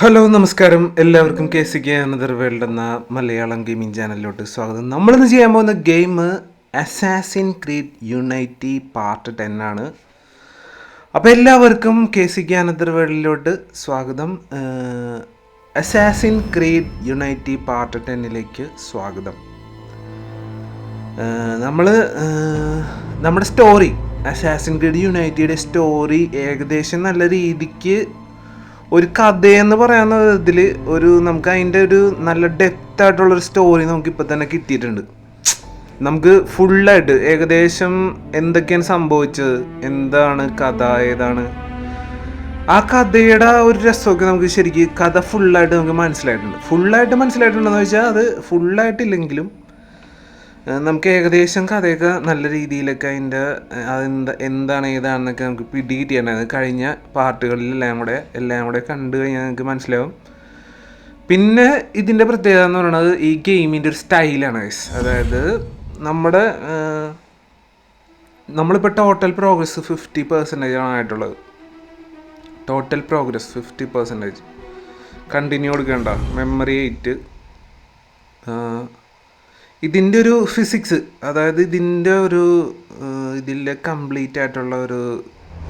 Hello നമസ്കാരം. എല്ലാവർക്കും K C K another world എന്ന മലയാളം ഗെയിമിംഗ് ചാനലിലോട്ട് സ്വാഗതം. നമ്മളിന്ന് ചെയ്യാൻ പോകുന്ന game Assassin's Creed Unity part ten ആണ്. അപ്പോൾ എല്ലാവർക്കും കെ സി കെ അനദർ വേൾഡിലോട്ട് സ്വാഗതം. അസാസിൻ ക്രീഡ് യുണൈറ്റി പാർട്ട് ടെന്നിലേക്ക് സ്വാഗതം. നമ്മൾ നമ്മുടെ സ്റ്റോറി അസാസിൻ ക്രീഡ് യുണൈറ്റിയുടെ സ്റ്റോറി ഏകദേശം നല്ല രീതിക്ക് ഒരു കഥയെന്ന് പറയുന്ന വിധത്തിൽ ഒരു നമുക്ക് അതിന്റെ ഒരു നല്ല ഡെപ്ത് ആയിട്ടുള്ളൊരു സ്റ്റോറി നമുക്ക് ഇപ്പം തന്നെ കിട്ടിയിട്ടുണ്ട്. നമുക്ക് ഫുള്ളായിട്ട് ഏകദേശം എന്തൊക്കെയാണ് സംഭവിച്ചത്? എന്താണ് കഥ? ഏതാണ്? ആ കഥയുടെ ഒരു രസമൊക്കെ നമുക്ക് ശരിക്കും കഥ ഫുള്ളായിട്ട് നമുക്ക് മനസ്സിലായിട്ടുണ്ട്. ഫുള്ളായിട്ട് മനസ്സിലായിട്ടുണ്ടെന്ന് വെച്ചാൽ അത് ഫുള്ളായിട്ടില്ലെങ്കിലും നമുക്ക് ഏകദേശം കഥയൊക്കെ നല്ല രീതിയിലൊക്കെ അതിന്റെ അതെന്താ എന്താണ് ഏതാണെന്നൊക്കെ നമുക്ക് പിടി കിട്ടിയിട്ടുണ്ടായിരുന്നു കഴിഞ്ഞ പാർട്ടുകളിലെല്ലാം കൂടെ എല്ലാം കൂടെ കണ്ടു കഴിഞ്ഞാൽ നമുക്ക് മനസ്സിലാവും. പിന്നെ ഇതിന്റെ പ്രത്യേകത എന്ന് പറയുന്നത് ഈ ഗെയിമിന്റെ ഒരു സ്റ്റൈലാണ് ഗൈസ് അതായത് നമ്മുടെ നമ്മളിപ്പോൾ ടോട്ടൽ പ്രോഗ്രസ് ഫിഫ്റ്റി പെർസെന്റേജ് ആണ് ആയിട്ടുള്ളത്. Total progress fifty percentage continue കൊടുക്കേണ്ട. മെമ്മറി എയ്റ്റ് ഇതിന്റെ ഒരു ഫിസിക്സ് അതായത് ഇതിന്റെ ഒരു ഇതിന്റെ കംപ്ലീറ്റ് ആയിട്ടുള്ള ഒരു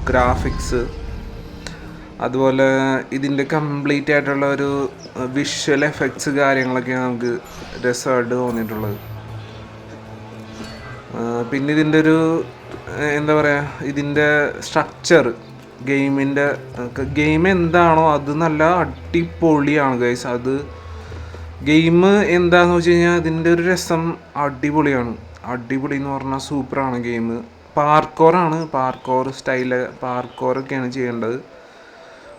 ഗ്രാഫിക്സ് അതുപോലെ ഇതിന്റെ കംപ്ലീറ്റ് ആയിട്ടുള്ള ഒരു വിഷ്വൽ എഫക്ട്സ് കാര്യങ്ങളൊക്കെയാണ് നമുക്ക് രസമായിട്ട് തോന്നിയിട്ടുള്ളത്. പിന്നെ ഇതിന്റെ ഒരു എന്താ പറയുക ഇതിന്റെ സ്ട്രക്ചർ ഗെയിമിന്റെ ഗെയിം എന്താണോ അത് നല്ല അടിപൊളിയാണ് ഗൈസ് അത് ഗെയിം എന്താന്ന് വെച്ച് കഴിഞ്ഞാൽ ഇതിന്റെ ഒരു രസം അടിപൊളിയാണ്. അടിപൊളി എന്ന് പറഞ്ഞാൽ സൂപ്പറാണ് ഗെയിം പാർക്കോറാണ് പാർക്കോർ സ്റ്റൈൽ പാർക്കോറൊക്കെയാണ് ചെയ്യേണ്ടത്.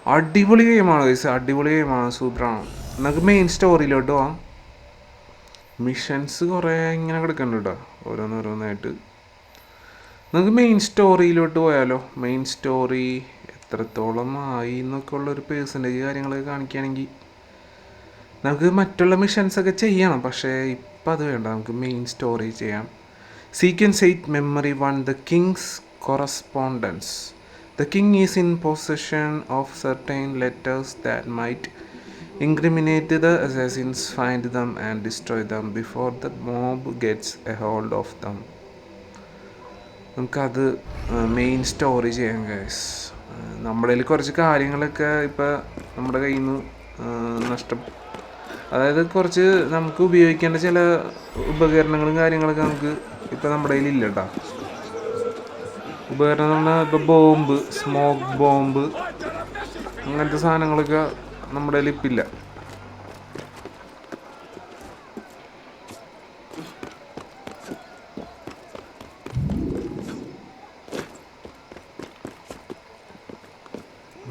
അടിപൊളി ഗെയിമാണ് ഗൈസ് അടിപൊളി ഗെയിമാണ് സൂപ്പറാണ്. നമുക്ക് മെയിൻ സ്റ്റോറിയിലോട്ട് പോവാം. മിഷൻസ് കുറേ ഇങ്ങനെ കിടക്കുന്നുണ്ട് കേട്ടോ ഓരോന്നോരോന്നായിട്ട്. നമുക്ക് മെയിൻ സ്റ്റോറിയിലോട്ട് പോയാലോ? മെയിൻ സ്റ്റോറി എത്രത്തോളം ആയി എന്നൊക്കെ ഉള്ളൊരു പേഴ്സന്റേജ് കാര്യങ്ങളൊക്കെ കാണിക്കുകയാണെങ്കിൽ നമുക്ക് മറ്റുള്ള മിഷൻസ് ഒക്കെ ചെയ്യണം. പക്ഷേ ഇപ്പം അത് വേണ്ട. നമുക്ക് മെയിൻ സ്റ്റോറി ചെയ്യാം. Sequence eight memory one the king's correspondence the king is in possession of certain letters that might incriminate the assassins find them and destroy them before the mob gets a hold of them നമുക്കത് main story ചെയ്യാം guys നമ്മുടെ കുറച്ച് കാര്യങ്ങളൊക്കെ ഇപ്പം നമ്മുടെ കയ്യിൽ നിന്ന് നഷ്ടം അതായത് കുറച്ച് നമുക്ക് ഉപയോഗിക്കേണ്ട ചില ഉപകരണങ്ങളും കാര്യങ്ങളൊക്കെ നമുക്ക് ഇപ്പം നമ്മുടെ കയ്യിൽ ഇല്ല കേട്ടോ. ഉപകരണം എന്ന് പറഞ്ഞാൽ ബോംബ് സ്മോക്ക് ബോംബ് അങ്ങനത്തെ സാധനങ്ങളൊക്കെ നമ്മുടെ കയ്യിൽ ഇപ്പില്ല.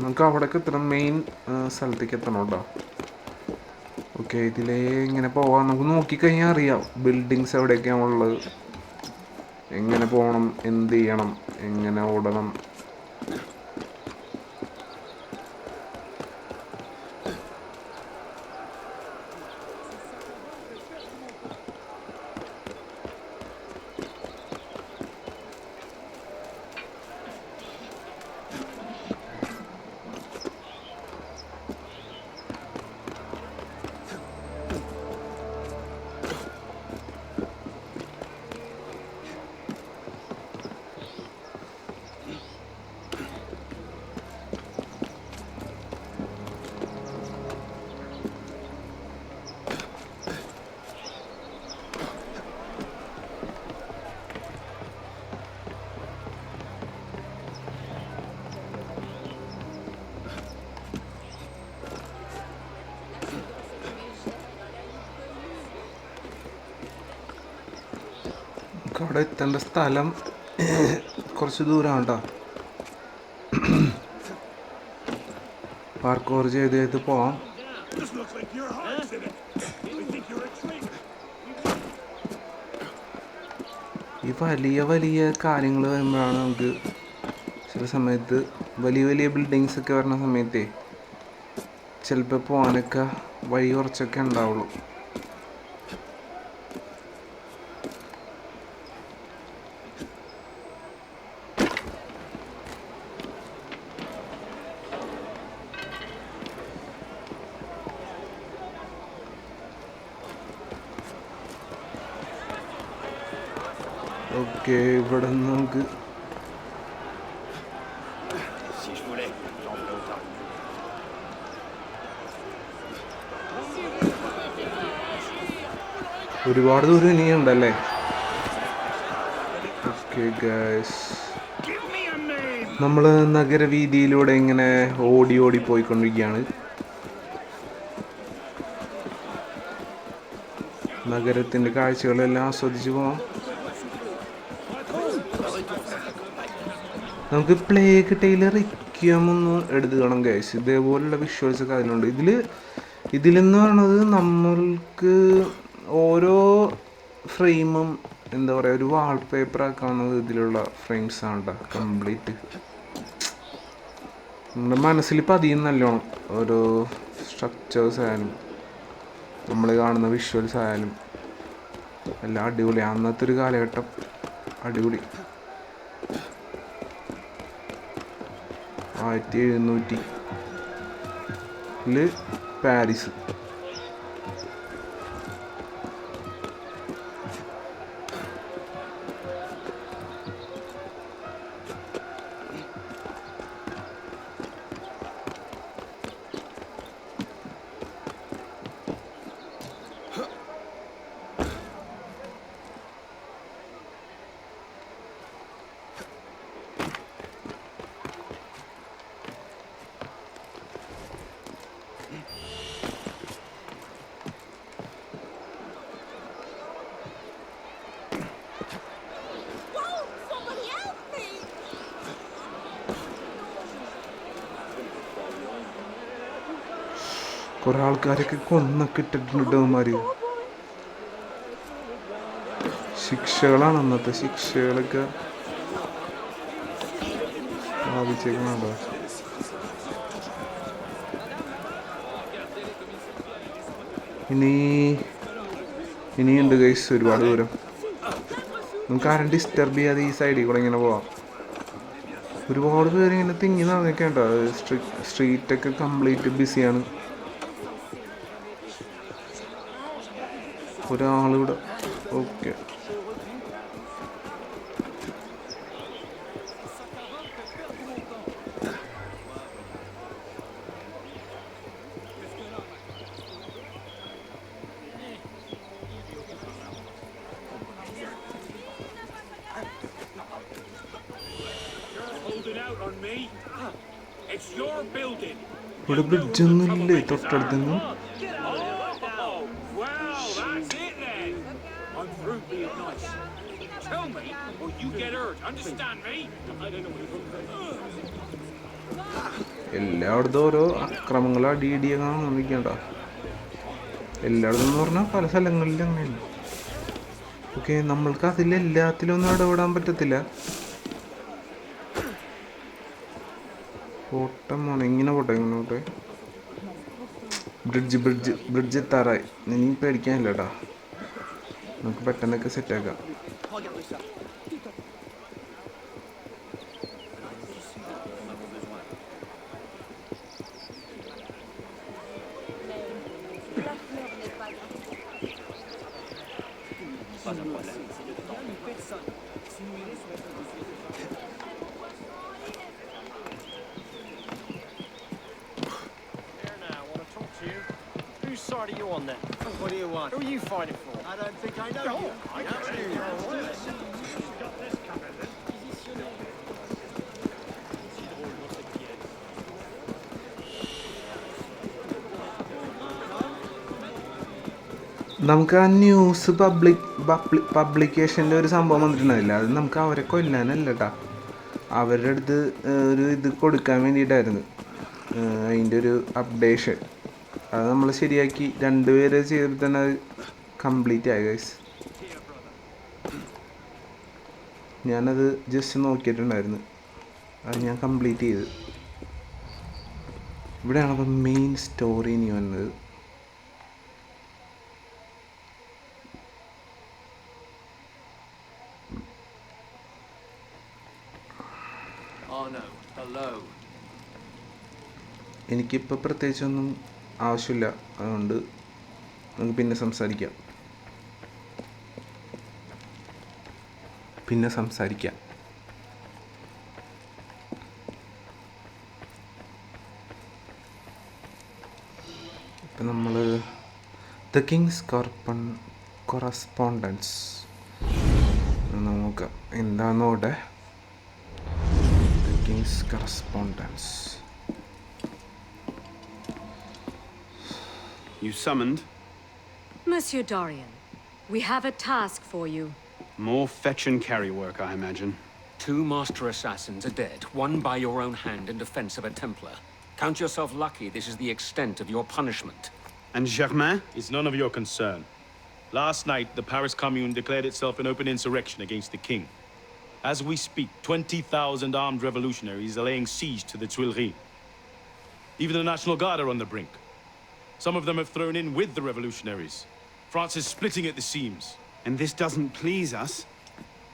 നമുക്ക് അവിടേക്ക് എത്തണം. മെയിൻ സ്ഥലത്തേക്ക് എത്തണം കേട്ടോ. ഓക്കെ ഇതിലേ ഇങ്ങനെ പോവാം. നമുക്ക് നോക്കിക്കഴിഞ്ഞാൽ അറിയാം ബിൽഡിങ്സ് എവിടെയൊക്കെയാണുള്ളത് എങ്ങനെ പോകണം എന്ത് ചെയ്യണം എങ്ങനെ ഓടണം. അവിടെ എത്തേണ്ട സ്ഥലം കുറച്ച് ദൂരമാണ് കേട്ടോ പാർക്കോർ ചെയ്ത് ചെയ്ത് പോവാം. ഈ വലിയ വലിയ കാര്യങ്ങൾ വരുമ്പോഴാണ് നമുക്ക് ചില സമയത്ത് വലിയ വലിയ ബിൽഡിങ്സ് ഒക്കെ വരുന്ന സമയത്തേ ചിലപ്പോൾ പോകാനൊക്കെ വഴി കുറച്ചൊക്കെ ഉണ്ടാവുള്ളൂ ഓക്കെ ഇവിടെ നമുക്ക്. ഒരുപാട് ദൂരം ഇനിയുണ്ടല്ലേ ഓക്കെ ഗൈസ് നമ്മൾ നഗരവീതിയിലൂടെ ഇങ്ങനെ ഓടി ഓടി പോയിക്കൊണ്ടിരിക്കുകയാണ്. നഗരത്തിന്റെ കാഴ്ചകളെല്ലാം ആസ്വദിച്ച് പോവാം. നമുക്ക് പ്ലേക്ക് ടൈലർ ഒന്ന് എടുത്ത് കാണാം ഗൈസ് ഇതേപോലുള്ള വിഷ്വൽസ് ഒക്കെ അതിലുണ്ട്. ഇതിൽ ഇതിലെന്ന് പറയുന്നത് നമ്മൾക്ക് ഓരോ ഫ്രെയിമും എന്താ പറയുക ഒരു വാൾപേപ്പർ ആക്കാവുന്നത് ഇതിലുള്ള ഫ്രെയിംസ് ആണ് കംപ്ലീറ്റ് നമ്മുടെ മനസ്സിൽ പതിയും നല്ലോണം ഓരോ സ്ട്രക്ചേഴ്സ് ആയാലും നമ്മൾ കാണുന്ന വിഷ്വൽസ് ആയാലും എല്ലാം അടിപൊളി അന്നത്തെ ഒരു കാലഘട്ടം അടിപൊളി. ആയിരത്തി എഴുന്നൂറ്റി പാരീസ്. കുറെ ആൾക്കാരൊക്കെ കൊന്നൊക്കെ ഇട്ടിട്ടുണ്ട് അവന്മാര് ശിക്ഷകളാണ് അന്നത്തെ ശിക്ഷകളൊക്കെ. ബാധിച്ചേക്കണോ ഇനി ഇനിയുണ്ട് ഗൈസ് ഒരുപാട് ദൂരം. നമുക്ക് ആരും ഡിസ്റ്റർബ് ചെയ്യാതെ ഈ സൈഡിൽ കൂടെ ഇങ്ങനെ പോവാം. ഒരുപാട് പേര് ഇങ്ങനെ തിങ്ങി സ്ട്രീറ്റ് സ്ട്രീറ്റൊക്കെ കംപ്ലീറ്റ് ബിസിയാണ് ഒരാളിവിടെ. ഓക്കെ. ഇവിടെ ബ്രിഡ്ജ് ഒന്നുമില്ലേ? തൊട്ടടുത്തുനിന്നും എല്ലായിടത്തും ഓരോ അക്രമങ്ങളോ ഡി ഡി എങ്ങനെ നിർമ്മിക്കണ്ട എല്ലായിടത്തും എന്ന് പറഞ്ഞാൽ പല സ്ഥലങ്ങളിലും അങ്ങനെയാണ്. ഓക്കെ നമ്മൾക്ക് അതിലെല്ലാത്തിലൊന്നും ഇടപെടാൻ പറ്റത്തില്ല. പോട്ടെ മോനെ ഇങ്ങനെ പോട്ടെ ഇങ്ങനെ പോട്ടെ ബ്രിഡ്ജ് ബ്രിഡ്ജ് ബ്രിഡ്ജ് എത്താറായി ഇനി പേടിക്കാനില്ല കേട്ടാ നമുക്ക് പെട്ടെന്നൊക്കെ സെറ്റാക്കാം Here now, I want to talk to you. Whose side are you on then? What do you want? Who are you fighting for? I don't think I know oh, you. I നമുക്ക് ആ news public പബ്ലിക്കേഷന്റെ ഒരു സംഭവം വന്നിട്ടുണ്ടായില്ല അത് നമുക്ക് അവരെ കൊല്ലാനല്ല കേട്ടാ അവരുടെ അടുത്ത് ഒരു ഇത് കൊടുക്കാൻ വേണ്ടിയിട്ടായിരുന്നു. അതിന്റെ ഒരു അപ്ഡേഷൻ അത് നമ്മൾ ശരിയാക്കി. രണ്ടുപേരെ ചെയ്തിട്ട് തന്നെ അത് കംപ്ലീറ്റ് ആയി ഗൈസ് ഞാനത് ജസ്റ്റ് നോക്കിയിട്ടുണ്ടായിരുന്നു. അത് ഞാൻ കംപ്ലീറ്റ് ചെയ്ത്. ഇവിടെയാണ് അപ്പം മെയിൻ സ്റ്റോറി ഇനി വന്നത്. എനിക്കിപ്പോൾ പ്രത്യേകിച്ചൊന്നും ആവശ്യമില്ല. അതുകൊണ്ട് നമുക്ക് പിന്നെ സംസാരിക്കാം. പിന്നെ സംസാരിക്കാം. ഇപ്പം നമ്മൾ ദ കിങ്സ് കോർപ്പൺ കൊറസ്പോണ്ടൻസ് നോക്കാം. എന്താണെന്നോടെ the king's correspondence You summoned? Monsieur Dorian, we have a task for you. More fetch and carry work, I imagine. Two master assassins are dead, one by your own hand in defense of a Templar. Count yourself lucky this is the extent of your punishment. And Germain? It's none of your concern. Last night, the Paris Commune declared itself an open insurrection against the king. As we speak, 20,000 armed revolutionaries are laying siege to the Tuileries. Even the National Guard are on the brink. Some of them have thrown in with the revolutionaries. France is splitting at the seams. And this doesn't please us?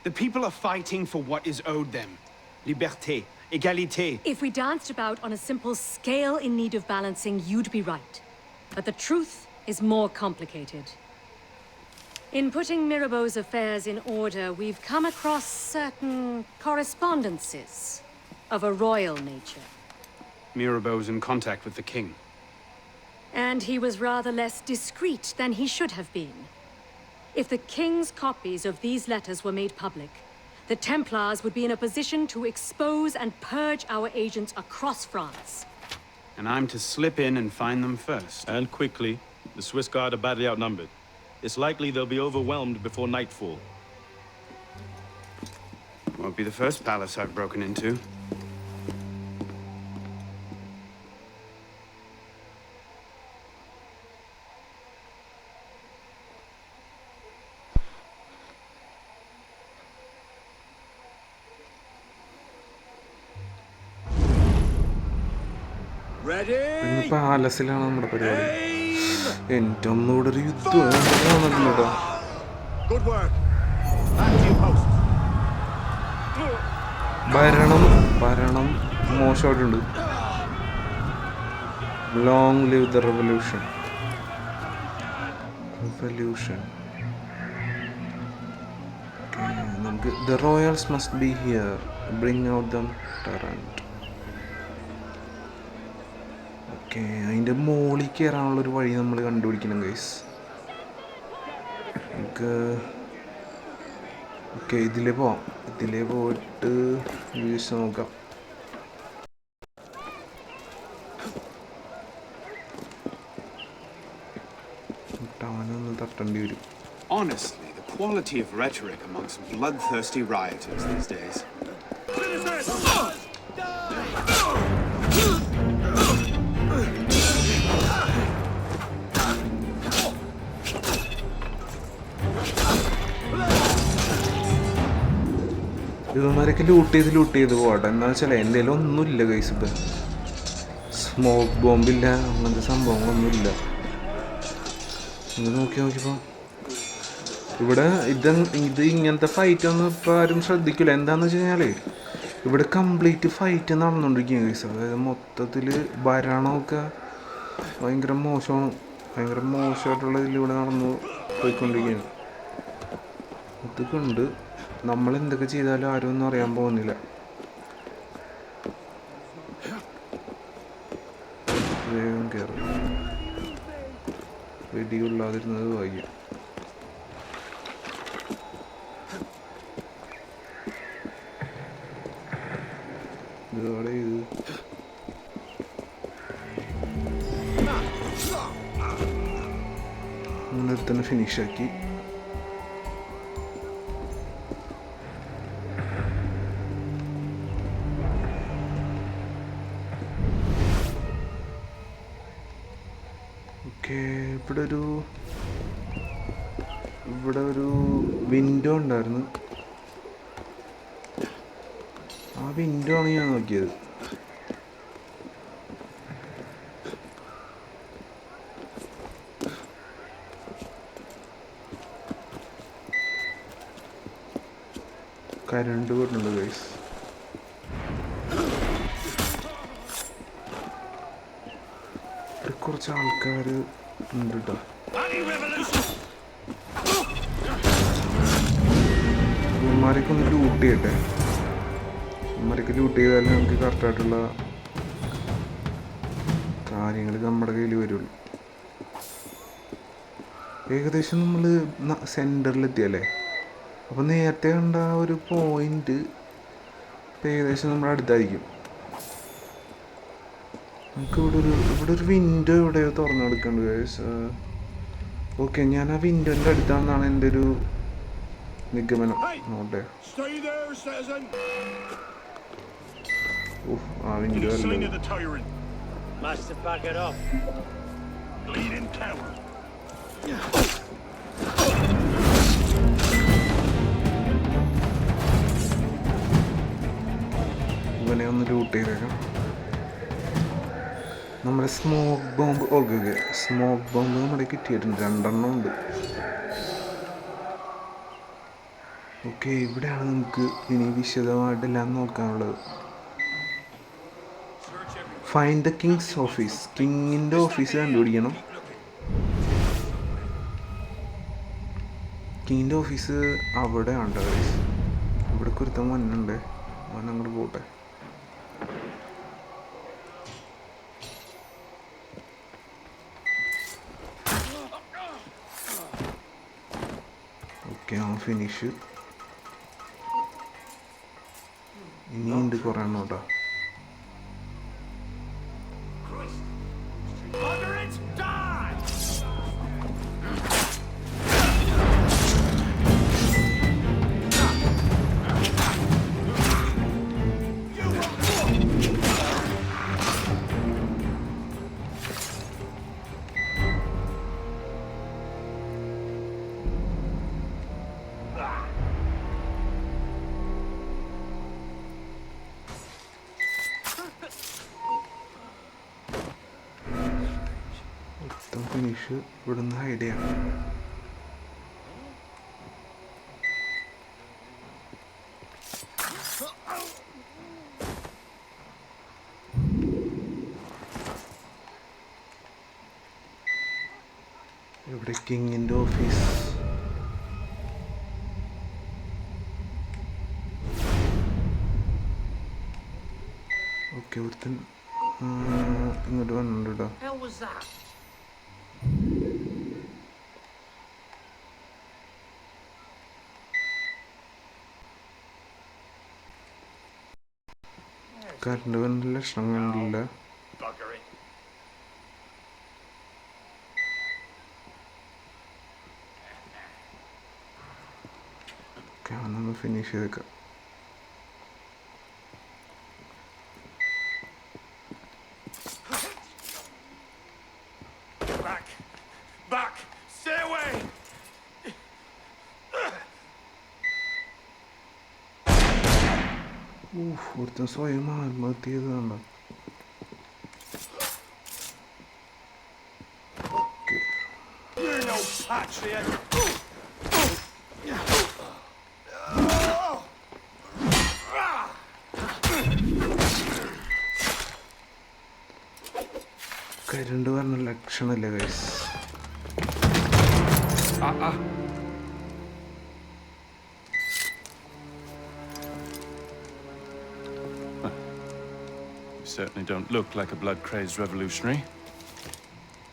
The people are fighting for what is owed them. Liberté, égalité. If we danced about on a simple scale in need of balancing, you'd be right. But the truth is more complicated. In putting Mirabeau's affairs in order, we've come across certain correspondences of a royal nature. Mirabeau's in contact with the king. And he was rather less discreet than he should have been. If the king's copies of these letters were made public, the Templars would be in a position to expose and purge our agents across France. And I'm to slip in and find them first. And quickly, the Swiss Guard are badly outnumbered. It's likely they'll be overwhelmed before nightfall. Won't be the first palace I've broken into. പാലസിലാണ് നമ്മുടെ പരിപാടി. എന്റെ ഒന്നുകൂടെ ഒരു യുദ്ധം ഭരണം ഭരണം. മോശമായിട്ടുണ്ട് long live the revolution revolution നമുക്ക് the royals must be here bring out them tyrant okay അതിന്റെ മുകളിൽ കയറാനുള്ളൊരു വഴി നമ്മൾ കണ്ടുപിടിക്കണം ഗൈസ് നമുക്ക് ഓക്കെ ഇതിലേ പോവാം. ഇതിലേ പോയിട്ട് വ്യൂസ് നോക്കാം. ടവനൊന്ന് തട്ടേണ്ടി വരും. Honestly, the quality of rhetoric amongst bloodthirsty rioters these days. ഇവന്മാരൊക്കെ ലൂട്ട് ചെയ്ത് ലൂട്ട് ചെയ്ത് പോകട്ടെ എന്താ വെച്ചാൽ എന്റെ കയ്യിൽ ഒന്നുമില്ല കൈസ് ഇപ്പം. സ്മോക്ക് ബോംബില്ല അങ്ങനത്തെ സംഭവങ്ങളൊന്നുമില്ല. ഇത് നോക്കി നോക്കിയപ്പോൾ ഇവിടെ ഇത് ഇത് ഇങ്ങനത്തെ ഫൈറ്റ് ഒന്നും ഇപ്പോൾ ആരും ശ്രദ്ധിക്കില്ല എന്താണെന്ന് വെച്ച് കഴിഞ്ഞാൽ ഇവിടെ കംപ്ലീറ്റ് ഫൈറ്റ് നടന്നുകൊണ്ടിരിക്കുകയാണ് കൈസ് അതായത് മൊത്തത്തിൽ ഭരണമൊക്കെ ഭയങ്കര മോശമാണ്. ഭയങ്കര മോശമായിട്ടുള്ള ഇതിലൂടെ നടന്നു പോയിക്കൊണ്ടിരിക്കുകയാണ്. ഇതൊക്കെ ഉണ്ട്. നമ്മൾ എന്തൊക്കെ ചെയ്താലും ആരും ഒന്നും അറിയാൻ പോകുന്നില്ല. വേഗം കയറും വെടികൊള്ളാതിരുന്നത് ഭാഗ്യം ഇതോടെ ഫിനിഷാക്കി ഓക്കെ ഇവിടെ ഒരു ഇവിടെ ഒരു വിൻഡോ ഉണ്ടായിരുന്നു. ആ വിൻഡോ ആണ് ഞാൻ നോക്കിയത്. കരണ്ട് വരുന്നുണ്ട് ഗൈസ് കുറച്ച് ആൾക്കാർ ഉണ്ട് കേട്ടോ ഇവന്മാരൊക്കെ ഒന്ന് ലൂട്ട് ചെയ്യട്ടെ. ഇവന്മാരൊക്കെ ലൂട്ട് ചെയ്താലേ നമുക്ക് കറക്റ്റായിട്ടുള്ള കാര്യങ്ങൾ നമ്മുടെ കയ്യിൽ വരുള്ളൂ. ഏകദേശം നമ്മൾ സെന്ററിലെത്തിയല്ലേ അപ്പോൾ നേരത്തെ കണ്ട ഒരു പോയിന്റ് ഏകദേശം നമ്മുടെ അടുത്തായിരിക്കും. നമുക്ക് ഇവിടെ ഒരു ഇവിടെ ഒരു വിൻഡോ എവിടെയോ തുറന്നു കൊടുക്കേണ്ടത് ഗൈസ് ഓക്കെ ഞാൻ ആ വിൻഡോന്റെ അടുത്താണെന്നാണ് എന്റെ ഒരു നിഗമനം. നോട്ടെ ഉഫ്, ആ വിൻഡോ. ഇവനെ ഒന്ന് ലൂട്ട് ചെയ്തേക്കാം. നമ്മുടെ smoke bomb okay smoke bomb നമ്മുടെ കിട്ടിയിട്ടുണ്ട്. രണ്ടെണ്ണം ഉണ്ട്. ഓക്കെ ഇവിടെയാണ് നമുക്ക് ഇനി വിശദമായിട്ടെല്ലാം നോക്കാനുള്ളത്. ഫൈൻഡ് ദ കിങ്സ് ഓഫീസ് കിങ്ങിന്റെ ഓഫീസ് കണ്ടുപിടിക്കണം. കിങ്ങിന്റെ ഓഫീസ് അവിടെ ഉണ്ട് ഇവിടെ കുരുത്തം മണ്ണുണ്ട് മണ്ണ് അങ്ങോട്ട് പോട്ടെ ഓക്കെ ആ ഫിനിഷ് ഇനിയുണ്ട് കുറേ എണ്ണം കേട്ടോ ഫിനിഷ് ഇവിടുന്ന് ഹൈഡ് ഇവിടെ കിങ്ങിന്റെ ഓഫീസ് ഓക്കെ ഒരുത്തൻ ഇങ്ങോട്ട് വന്നിട്ടുണ്ട് കേട്ടോ കറണ്ട് വന്ന ലക്ഷണം കണ്ടില്ല ഫിനിഷ് ചെയ്തേക്കാം Back! Back! Stay away! ഊഫ് ഒരുത്തൻ സ്വയം ആത്മഹത്യ patriot! കരണ്ട് പറഞ്ഞ ലക്ഷണമില്ല guys You certainly don't look like a blood-crazed revolutionary.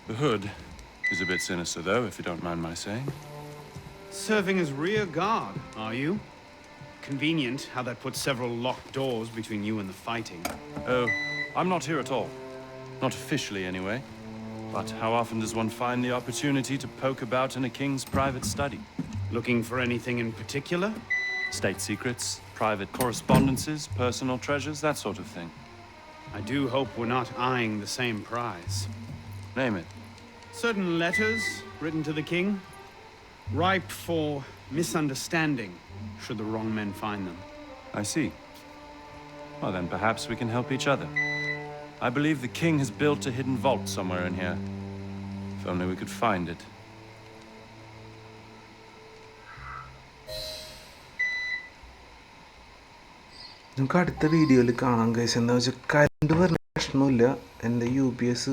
The hood is a bit sinister, though, if you don't mind my saying. Serving as rear guard, are you? Convenient how that puts several locked doors between you and the fighting. Oh, I'm not here at all. Not officially, anyway. But how often does one find the opportunity to poke about in a king's private study? Looking for anything in particular? State secrets, private correspondences, personal treasures, that sort of thing. I do hope we're not eyeing the same prize. Name it. Certain letters written to the king, ripe for misunderstanding should the wrong men find them. I see. Well, then perhaps we can help each other. I believe the king has built a hidden vault somewhere in here. If only we could find it. നമുക്ക് അടുത്ത വീഡിയോയിൽ കാണാം guys എന്താ വെച്ചാൽ current പറഞ്ഞ പ്രശ്നമില്ല. എന്റെ U P S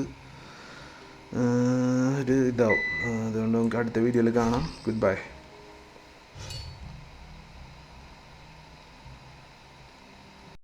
ഒരു ഇതാവും. അതുകൊണ്ട് നമുക്ക് അടുത്ത വീഡിയോയിൽ കാണാം. Good bye